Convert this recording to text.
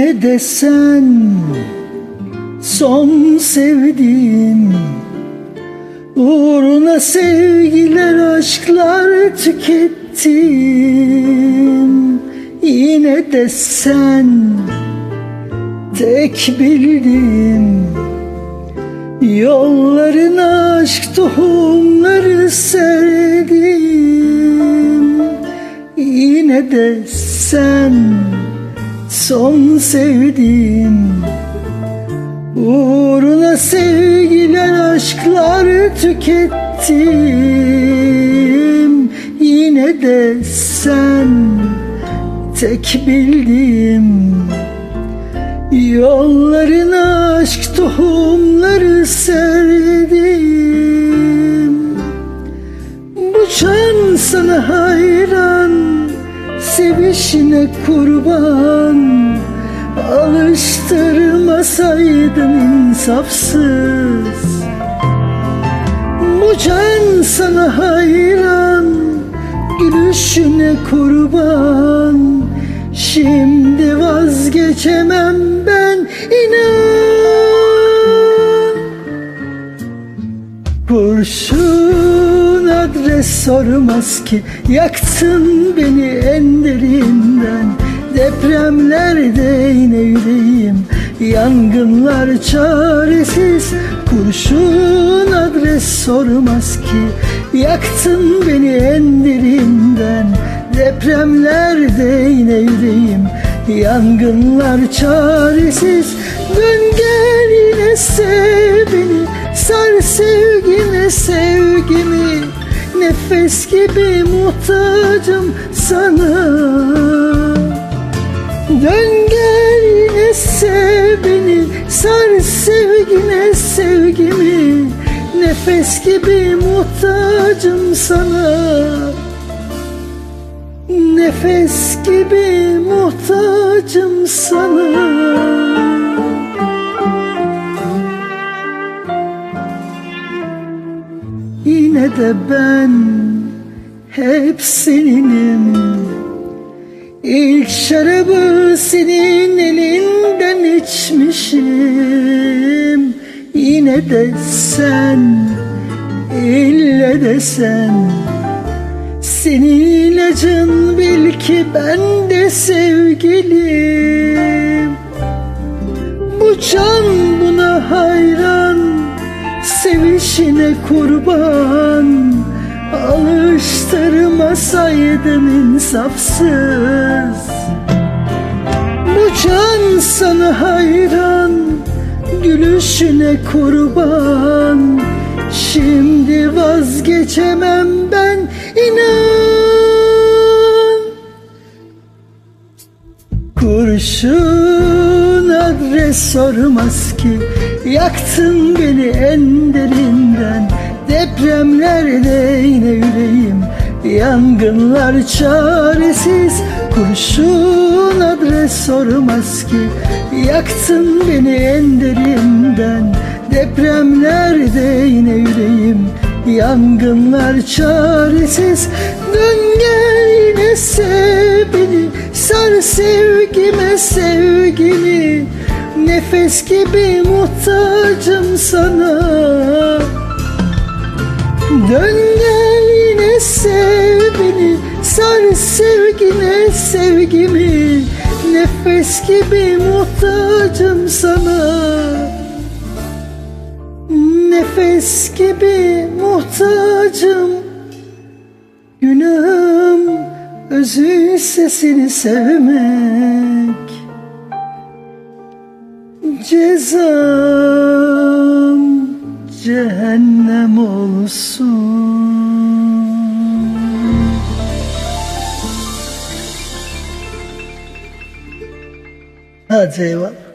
Yine de sen son sevdiğim Uğruna sevgiler aşklar tükettim Yine de sen tek bildim Yollarına aşk tohumları serdim Yine de sen son sevdiğim. Uğruna sevgiler aşklar tükettim Yine de sen tek bildim Yollarına aşk tohumları serdim Bu can sana hayran Sevişine kurban Alıştırmasaydın insafsız. Bu can sana hayran Gülüşüne kurban. Şimdi vazgeçemem ben inan. Kurşun adres sormaz ki Yaktın beni en derinden Depremlerde yine yüreğim. Yangınlar çaresiz. Kurşun adres sormaz ki. Yaktın beni en derinden. Depremlerde yine yüreğim. Yangınlar çaresiz. Dön gel yine sev beni Sar sevgine sevgimi. Nefes gibi muhtacım sana Dön gel sev beni Sar sevgine sevgimi Nefes gibi muhtacım sana. Nefes gibi muhtacım sana. Yine de ben hep seninim İlk şarabı senin elinden içmişim. Yine de sen, ille de sen. Senin ilacın bil ki ben de sevgilim. Bu can buna hayran Sevişine kurban Alıştırmasaydım insafsız. Bu can sana hayran Gülüşüne kurban. Şimdi vazgeçemem ben inan. Kurşun adres sormaz ki Yaktın beni en derinden. Depremlerde yine yüreğim Yangınlar çaresiz Kurşun adres sormaz ki. Yaktın beni en derinden Depremlerde yine yüreğim. Yangınlar çaresiz Dön gel yine sev Sar sevgime sevgimi. Nefes gibi muhtacım sana sevgine sevgimi Nefes gibi muhtacım sana. Nefes gibi muhtacım Günahım özü sesini sevmek. Cezam cehennem olsun 那这个。